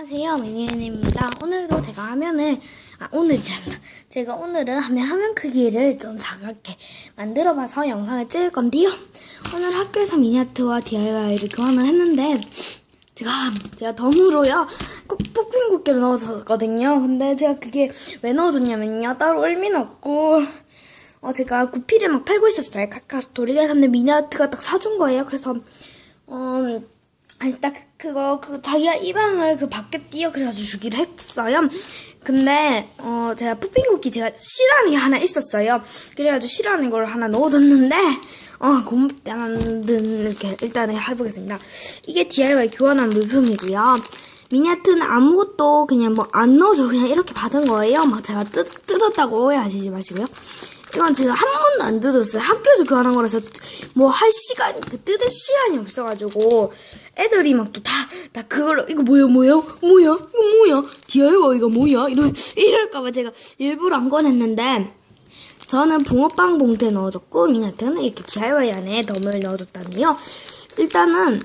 안녕하세요 미니언입니다. 오늘도 제가 화면을 아 오늘이잖아 제가 오늘은 화면 화면 크기를 좀 작게 만들어봐서 영상을 찍을 건데요. 오늘 학교에서 미니아트와 DIY를 교환을 했는데 제가 제가 덤으로요 꼭 폭풍국기를 넣어줬거든요. 근데 제가 그게 왜 넣어줬냐면요 따로 의미는 없고 어 제가 구피를 막 팔고 있었어요. 카카스토리가. 근데 미니아트가 딱 사준 거예요. 그래서 어 아니 딱 그거 그 자기가 이방을 그 밖에 띄어 그래가지고 주기로 했어요. 근데 어 제가 푸핑쿠키 제가 싫어하는 게 하나 있었어요. 그래가지고 싫어하는 걸 하나 넣어뒀는데 어 고맙지 않은 이렇게 일단 해보겠습니다. 이게 DIY 교환한 물품이고요. 미니아트는 아무것도 그냥 뭐 안 넣어줘 그냥 이렇게 받은 거예요. 막 제가 뜯, 뜯었다고 오해하시지 마시고요. 이건 제가 한 번도 안 뜯었어요. 학교에서 교환한 거라서 뭐 할 시간, 그 뜯을 시간이 없어가지고 애들이 막 또 다, 다 그걸로 이거 뭐야 뭐야 뭐야 이거 뭐야 DIY 이거 뭐야 이러 이럴까봐 제가 일부러 안 꺼냈는데 저는 붕어빵 봉투에 넣어줬고 미나트는 이렇게 DIY 안에 덤을 넣어줬다네요. 일단은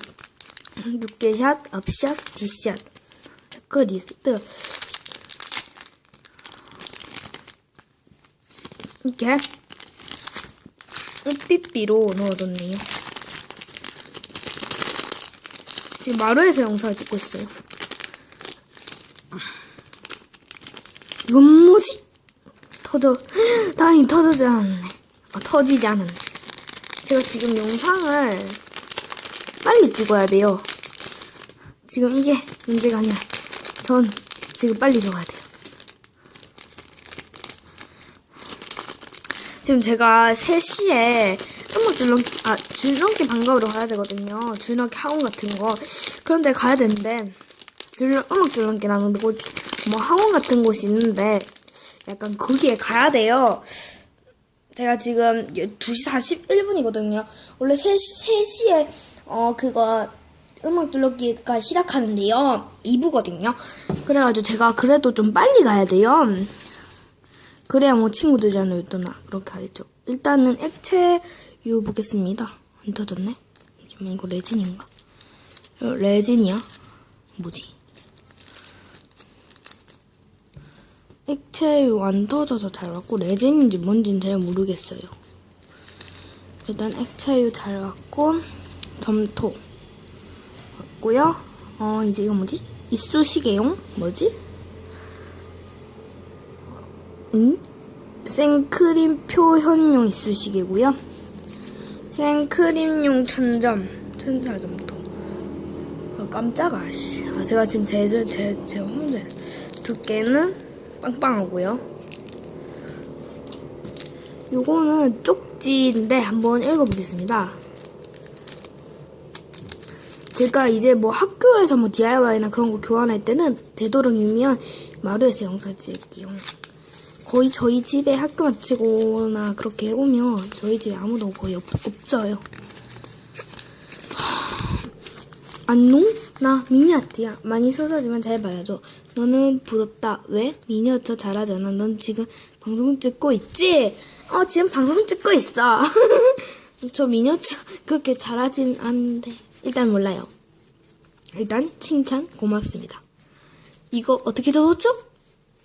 육개샷, 업샷, 디샷, 체크리스트 이렇게 삐삐로 넣어줬네요. 지금 마루에서 영상을 찍고 있어요. 이건 뭐지? 터져. 다행히 터지지 않았네. 아, 터지지 않았네. 제가 지금 영상을 빨리 찍어야 돼요. 지금 이게 문제가 아니라 전 지금 빨리 찍어야 돼요. 지금 제가 3시에 음악 줄넘기, 아, 줄넘기 방법으로 가야 되거든요. 줄넘기 학원 같은 거. 그런데 가야 되는데, 줄, 음악 줄넘기라는 곳, 뭐 학원 같은 곳이 있는데, 약간 거기에 가야 돼요. 제가 지금 2시 41분이거든요. 원래 3시, 3시에, 어, 그거, 음악 줄넘기가 시작하는데요. 2부거든요. 그래가지고 제가 그래도 좀 빨리 가야 돼요. 그래야 뭐 친구들이랑 놀더나 그렇게 하겠죠. 일단은 액체유 보겠습니다. 안 터졌네. 이거 레진인가? 어, 레진이야? 뭐지? 액체유 안 터져서 잘 왔고 레진인지 뭔지는 잘 모르겠어요. 일단 액체유 잘 왔고 점토 왔고요. 어 이제 이거 뭐지? 이쑤시개용 뭐지? 응? 생크림 표현용 이쑤시개고요. 생크림용 천점, 천사점토. 아, 깜짝아, 씨. 아, 제가 지금 제, 제, 제 혼자 두께는 빵빵하고요. 요거는 쪽지인데 한번 읽어보겠습니다. 제가 이제 뭐 학교에서 뭐 DIY나 그런 거 교환할 때는 되도록이면 마루에서 영상 찍을게요. 거의 저희 집에 학교 마치거나 그렇게 오면 저희 집에 아무도 거의 없, 없어요. 안녕? 나 미니아트야. 많이 소소하지만 잘 봐야죠. 너는 부럽다. 왜? 미니어처 잘하잖아. 넌 지금 방송 찍고 있지? 어, 지금 방송 찍고 있어. 저 미니어처 그렇게 잘하진 않는데. 일단 몰라요. 일단 칭찬 고맙습니다. 이거 어떻게 적었죠?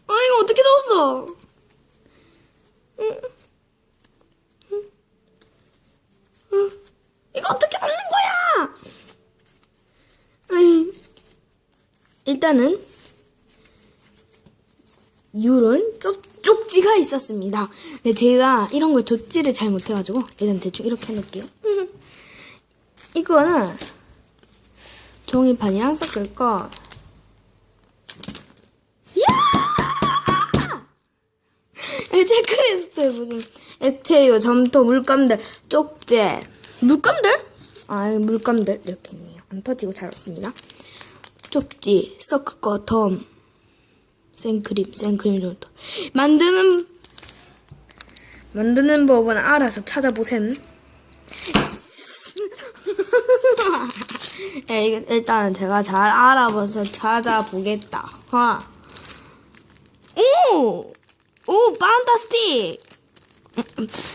아, 이거 어떻게 적었어? 이거 어떻게 넣는 거야? 일단은 이런 쪽, 쪽지가 있었습니다. 근데 제가 이런 걸 덧지를 잘 못해가지고 일단 대충 이렇게 해놓을게요. 이거는 종이판이랑 섞을 거. 체크리스트에 무슨 액체유, 점토, 물감들, 쪽제, 물감들? 아, 물감들 이렇게 있네요. 안 터지고 잘 왔습니다. 쪽지, 섞을 거, 덤, 생크림, 생크림 점토. 만드는 만드는 법은 알아서 찾아보셈. 네, 일단 제가 잘 알아봐서 찾아보겠다. 하. 오! 오, 판타스틱!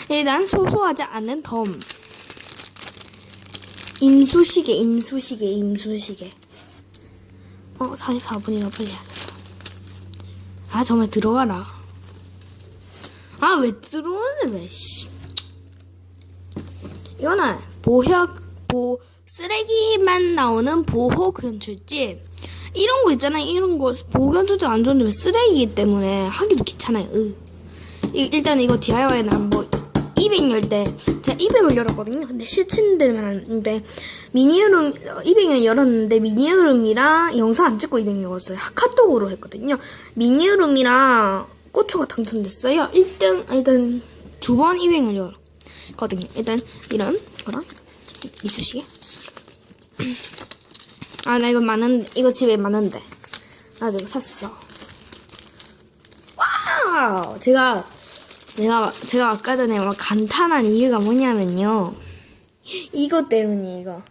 일단 소소하지 않은 덤. 임수시계, 임수시계, 임수시계. 어, 44분이나 빨리 해야겠다. 아, 정말 들어가라. 아, 왜 들어오는데, 왜, 씨. 이거는 보혁, 보, 쓰레기만 나오는 보호 견출지. 이런 거 있잖아요. 이런 거 보호 견출지 안 좋은데 왜 쓰레기이기 때문에 하기도 귀찮아요. 으. 이- 일단 이거 DIY는 한번 200열 때 제가 200을 열었거든요. 근데 실친들만 하는데 미니어룸 200을 열었는데 미니어룸이랑 영상 안 찍고 200 열었어요. 카톡으로 했거든요. 미니어룸이랑 고초가 당첨됐어요. 1등 일단 두 번 200을 열었 거든요. 일단 이런 거랑 이쑤시개. 아 나 이거 많은데 이거 집에 많은데 나도 이거 샀어. 와우 제가 제가 제가 아까 전에 막 감탄한 이유가 뭐냐면요 이거 때문이 이거.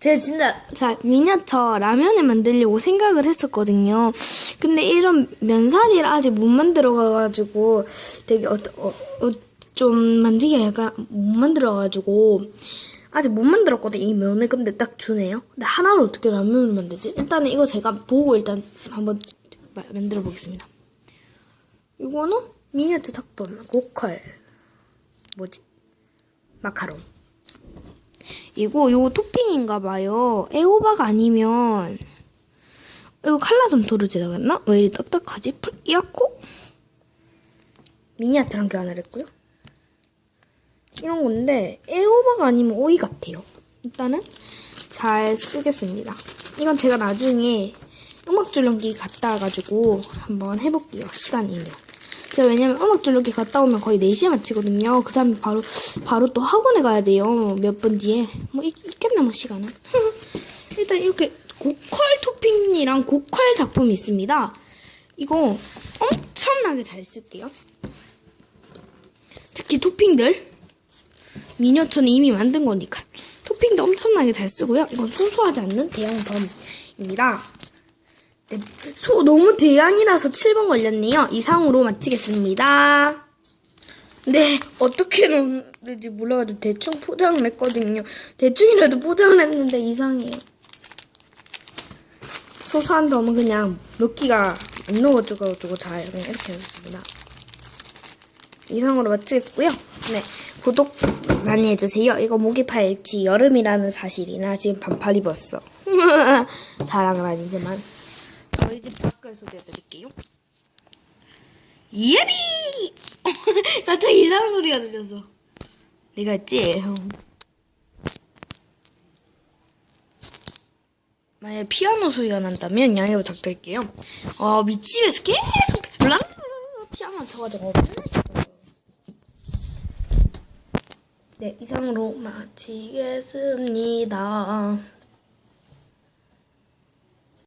제가 진짜 자 미니어처 라면을 만들려고 생각을 했었거든요 근데 이런 면사리를 아직 못 만들어 가가지고 되게 어, 어, 어, 좀 만들기가 약간 못 만들어 가지고 아직 못 만들었거든요 이 면을. 근데 딱 주네요. 근데 하나로 어떻게 라면을 만들지? 일단은 이거 제가 보고 일단 한번 마- 만들어 보겠습니다. 이거는 미니어처 탁본 고컬 뭐지? 마카롱. 이거 요거 토핑인가 봐요. 애호박 아니면 이거 칼라 점토를 제작했나? 왜 이리 딱딱하지? 풀 이었고 미니아트랑 교환을 했고요 이런 건데 애호박 아니면 오이 같아요 일단은 잘 쓰겠습니다 이건 제가 나중에 음악 줄넘기 갔다 와가지고 한번 해볼게요. 시간 이면. 제가 왜냐면 음악 줄넘기 갔다 오면 거의 4시에 마치거든요. 그 다음에 바로, 바로 또 학원에 가야 돼요. 몇분 뒤에. 뭐, 있, 있겠나, 뭐, 시간은. 일단 이렇게 고퀄 토핑이랑 고퀄 작품이 있습니다. 이거 엄청나게 잘 쓸게요. 특히 토핑들. 미니어처는 이미 만든 거니까. 토핑도 엄청나게 잘 쓰고요. 이건 소소하지 않는 대형 범입니다. 네, 소, 너무 대안이라서 7번 걸렸네요. 이상으로 마치겠습니다. 네, 어떻게 넣는지 몰라가지고 대충 포장을 했거든요. 대충이라도 포장을 했는데 이상해요. 소소한 덤은 그냥 넣기가 안 넣어줘가지고 잘 그냥 이렇게 했습니다. 이상으로 마치겠고요. 네, 구독 많이 해주세요. 이거 모기 파일치 여름이라는 사실이나 지금 반팔 입었어. 자랑은 아니지만. 저희 집 밖을 소개해드릴게요. 예비! 갑자기 이상한 소리가 들려서. 내가 했지? 형. 만약에 피아노 소리가 난다면 양해 부탁드릴게요. 어, 밑집에서 계속 랑 피아노 쳐가지고 네, 이상으로 마치겠습니다.